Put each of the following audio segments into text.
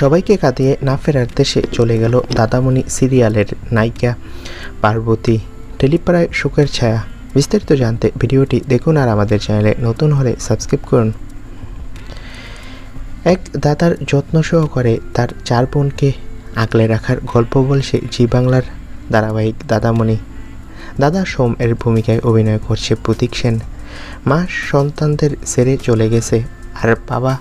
সবাইকে কাঁদিয়ে না ফেরার দেশে চলে গেল দাদামণি সিরিয়ালের নায়িকা পার্বতী। টেলিপাড়ায় শোকের ছায়া। বিস্তারিত জানতে ভিডিওটি দেখুন আর আমাদের চ্যানেলে নতুন হলে সাবস্ক্রাইব করুন। এক দাদার যত্ন সহকারে তার চার বোনকে আগলে রাখার গল্প বলছে জি বাংলার ধারাবাহিক দাদামণি। দাদা সোম এর ভূমিকায় অভিনয় করছে প্রতীক সেন। মা সন্তানদের ছেড়ে চলে গেছে আর বাবা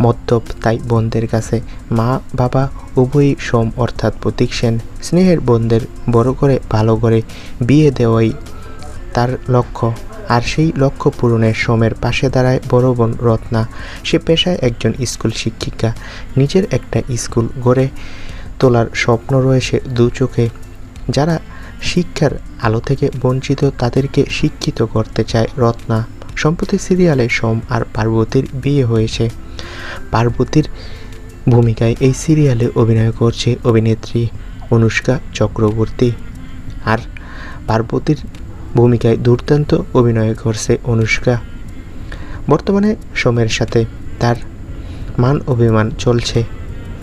মদ্যপ তাই বোনদের কাছে মা, বাবা, উভয়ই সোম অর্থাৎ প্রতীক সেন স্নেহের বোনদের বড় করে, ভালো করে বিয়ে দেওয়াই তার লক্ষ্য। আর সেই লক্ষ্য পূরণে সোমের পাশে দাঁড়ায় বড় বোন রত্না। সে পেশায় একজন স্কুল শিক্ষিকা। নিজের একটা স্কুল গড়ে তোলার স্বপ্ন রয়েছে দু চোখে। যারা শিক্ষার আলো থেকে বঞ্চিত তাদেরকে শিক্ষিত করতে চায় রত্না। সম্প্রতি সিরিয়ালে সোম আর পার্বতীর বিয়ে হয়েছে। পার্বতীর ভূমিকায় এই সিরিয়ালে অভিনয় করছে অভিনেত্রী অনুষ্কা চক্রবর্তী আর পার্বতীর ভূমিকায় দুর্দান্ত অভিনয় করছে অনুষ্কা। বর্তমানে সোমের সাথে তার মান অভিমান চলছে,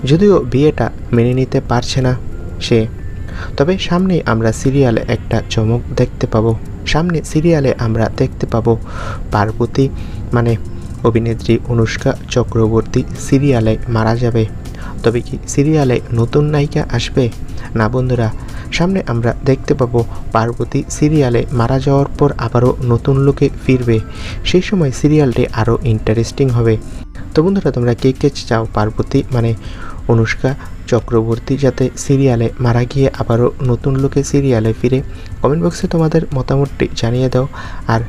যদিও বিয়েটা মেনে নিতে পারছে না সে। তবে সামনে আমরা সিরিয়ালে একটা চমক দেখতে পাবো। সামনে সিরিয়ালে আমরা দেখতে পাবো পার্বতী মানে অভিনেত্রী অনুষ্কা চক্রবর্তী সিরিয়ালে মারা যাবে। তবে কি সিরিয়ালে নতুন নায়িকা আসবে? না বন্ধুরা, সামনে আমরা দেখতে পাবো পার্বতী সিরিয়ালে মারা যাওয়ার পর আবারও নতুন লোকে ফিরবে। সেই সময় সিরিয়ালটি আরও ইন্টারেস্টিং হবে। তো বন্ধুরা, তোমরা কে কে চাও পার্বতী মানে অনুষ্কা চক্রবর্তী যাতে সিরিয়ালে মারা গিয়ে আবারও নতুন লোকে সিরিয়ালে ফিরে কমেন্ট বক্সে তোমাদের মতামতটি জানিয়ে দাও। আর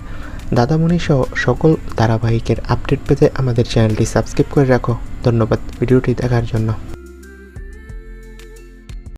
দাদামণি সহ সকল ধারাবাহিকের আপডেট পেতে আমাদের চ্যানেলটি সাবস্ক্রাইব করে রাখো। ধন্যবাদ ভিডিওটি দেখার জন্য।